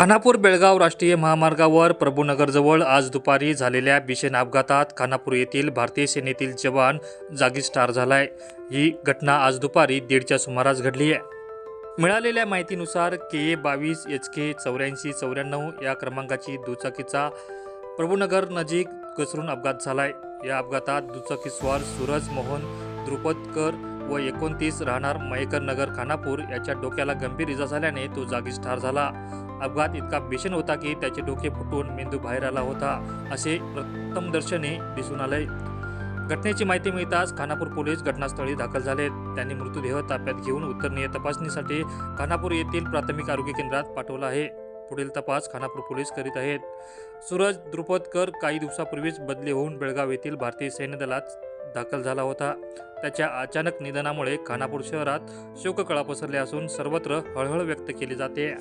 खानापूर बेळगाव राष्ट्रीय महामार्गावर प्रभूनगरजवळ आज दुपारी झालेल्या भीषण अपघातात खानापूर येथील भारतीय सेनेतील जवान जागीच ठार झालाय. ही घटना आज दुपारी दीडच्या सुमारास घडली आहे. मिळालेल्या माहितीनुसार के ए बावीस एच के चौऱ्याऐंशी चौऱ्याण्णव या क्रमांकाची दुचाकीचा प्रभूनगर नजीक घसरून अपघात झालाय. या अपघातात दुचाकीस्वार सूरज मोहन द्रुपदकर व एकोणतीस राहणार मयेकर नगर खानापूर याच्या डोक्याला गंभीर इजा झाल्याने तो जागीच ठार झाला. अपघात इतका भीषण होता की त्याचे डोके फुटून मेंदू बाहेर आला होता असे प्रथमदर्शनी दिसून आले. घटनेची माहिती मिळताच खानापूर पोलीस घटनास्थळी दाखल झाले. त्यांनी मृतदेह ताब्यात घेऊन उत्तरनीय तपासणीसाठी खानापूर येथील प्राथमिक आरोग्य केंद्रात पाठवला आहे. पुढील तपास खानापूर पोलीस करीत आहेत. सूरज द्रुपदकर काही दिवसापूर्वीच बदली होऊन बेळगाव येथील भारतीय सैन्य दलात दाखल झाला होता. त्याच्या अचानक निधनामुळे खानापूर शहरात शोककळा पसरल्या असून सर्वत्र हळहळ व्यक्त केली जाते.